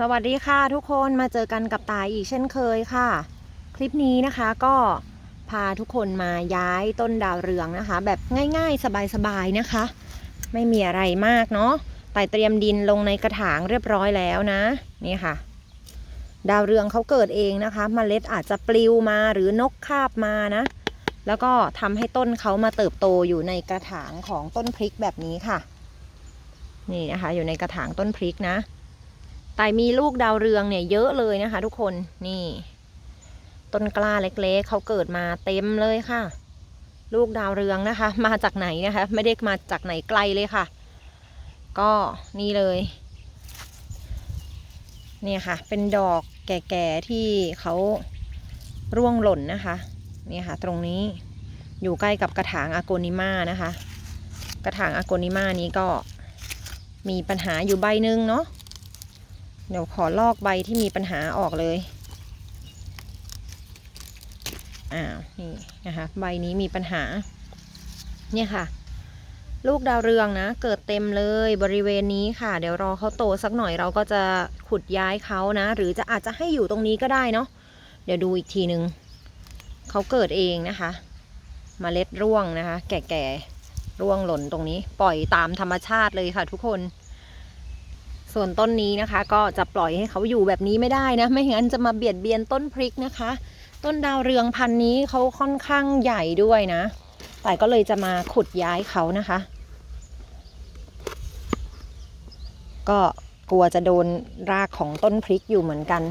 สวัสดีค่ะทุกคนมาเจอกันกับตายอีกเช่นเคยค่ะ คลิปนี้นะคะก็พาทุกคนมาย้ายต้นดาวเรืองนะคะ แบบง่ายๆ สบายๆนะคะ ไม่มีอะไรมากเนาะตายเตรียมดินลงในกระถางเรียบร้อยแล้วนะ นี่ค่ะ ดาวเรืองเขาเกิดเองนะคะมเมล็ดอาจจะปลิวมาหรือนกคาบมานะ แล้วก็ทำให้ต้นเขามาเติบโตอยู่ในกระถางของต้นพริกแบบนี้ค่ะ นี่นะคะ อยู่ในกระถางต้นพริกนะ แต่มีลูกดาวเรืองเนี่ยเยอะเลยนะคะ ทุกคนนี่ ต้นกล้าเล็กๆเขาเกิดมาเต็มเลยค่ะ ลูกดาวเรืองนะคะ มาจากไหนนะคะ ไม่ได้มาจากไหนไกลเลยค่ะ ก็นี่เลยเนี่ยค่ะ เป็นดอกแก่ๆที่เขาร่วงหล่นนะคะเนี่ยค่ะ ตรงนี้อยู่ใกล้กับกระถางอาโกนิมานะคะ กระถางอาโกนิมานี้ก็มีปัญหาอยู่ใบหนึ่งเนาะ เดี๋ยวขอลอกใบที่มีปัญหาออกเลย อ้าว นี่นะคะ ใบนี้มีปัญหา เนี่ยค่ะ ลูกดาวเรืองนะ เกิดเต็มเลยบริเวณนี้ค่ะ เดี๋ยวรอเขาโตสักหน่อยเราก็จะขุดย้ายเขานะ หรือจะอาจจะให้อยู่ตรงนี้ก็ได้เนาะ เดี๋ยวดูอีกทีนึง เขาเกิดเองนะคะมเมล็ดร่วงนะคะ แก่ๆ ร่วงหล่นตรงนี้ ปล่อยตามธรรมชาติเลยค่ะทุกคน ส่วนต้นนี้นะคะ ก็จะปล่อยให้เขาอยู่แบบนี้ไม่ได้นะ ไม่งั้นจะมาเบียดเบียนต้นพริกนะคะ ต้นดาวเรืองพันนี้เขาค่อนข้างใหญ่ด้วยนะ แต่ก็เลยจะมาขุดย้ายเขานะคะ ก็กลัวจะโดนรากของต้นพริกอยู่เหมือนกัน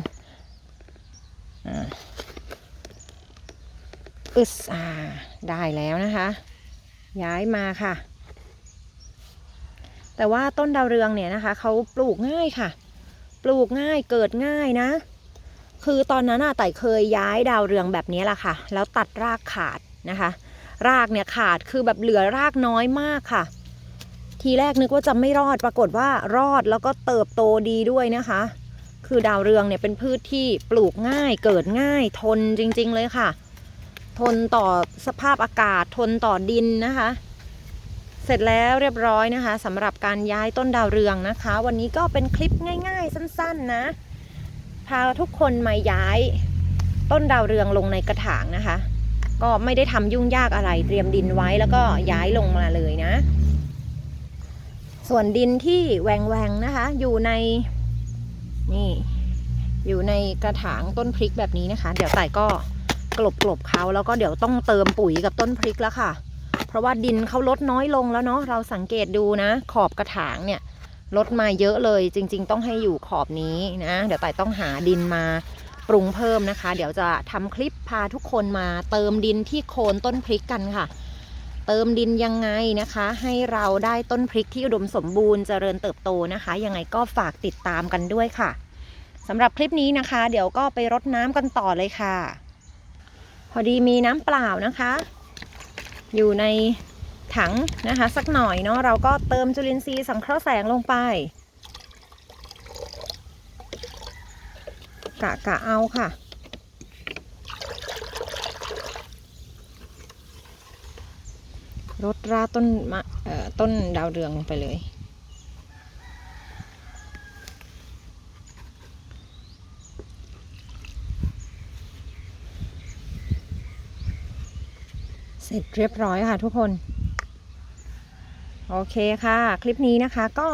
อึสอ่าได้แล้วนะคะ ย้ายมาค่ะ แต่ว่าต้นดาวเรืองเนี่ยนะคะเขาปลูกง่ายค่ะ ปลูกง่ายเกิดง่ายนะ คือตอนนั้นอะไต่เคยย้ายดาวเรืองแบบนี้แหละค่ะ แล้วตัดรากขาดนะคะ รากเนี่ยขาดคือแบบเหลือรากน้อยมากค่ะ ทีแรกนึกว่าจะไม่รอดปรากฏว่ารอดแล้วก็เติบโตดีด้วยนะคะ คือดาวเรืองเนี่ยเป็นพืชที่ปลูกง่ายเกิดง่ายทนจริงๆเลยค่ะ ทนต่อสภาพอากาศทนต่อดินนะคะ เสร็จแล้วเรียบร้อยนะคะสำหรับการย้ายต้นดาวเรืองนะคะ วันนี้ก็เป็นคลิปง่ายๆ สั้นๆนะ พาทุกคนมาย้ายต้นดาวเรืองลงในกระถางนะคะ ก็ไม่ได้ทำยุ่งยากอะไรเตรียมดินไว้แล้วก็ย้ายลงมาเลยนะ ส่วนดินที่แหวงแหวงๆนะคะ อยู่ในนี่อยู่ในกระถางต้นพริกแบบนี้นะคะ เดี๋ยวไต่ก็กลบกลบๆเขาแล้วก็เดี๋ยวต้องเติมปุ๋ยกับต้นพริกแล้วค่ะ ราะว่าดินเขาลดน้อยลงแล้วเนาะเราสังเกตดูนะ ขอบกระถางเนี่ยลดมาเยอะเลย จริง ๆ ต้องให้อยู่ขอบนี้นะ เดี๋ยวไต่ต้องหาดินมาปรุงเพิ่มนะคะ เดี๋ยวจะทำคลิปพาทุกคนมาเติมดินที่โคนต้นพริกกันค่ะ เติมดินยังไงนะคะ ให้เราได้ต้นพริกที่อุดมสมบูรณ์เจริญเติบโตนะคะ ยังไงก็ฝากติดตามกันด้วยค่ะสำหรับคลิปนี้นะคะ เดี๋ยวก็ไปรดน้ำกันต่อเลยค่ะ พอดีมีน้ำเปล่านะคะ อยู่ในถังนะคะสักหน่อยเนาะเราก็เติมจุลินทรีย์สังเคราะห์แสงลงไปกะกะเอาค่ะ รดราต้นมะเอ่อต้นดาวเรืองลงไปเลย เสร็จเรียบร้อยค่ะทุกคน โอเคค่ะ คลิปนี้นะคะก็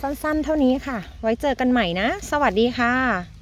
สั้นๆเท่านี้ค่ะ ไว้เจอกันใหม่นะ สวัสดีค่ะ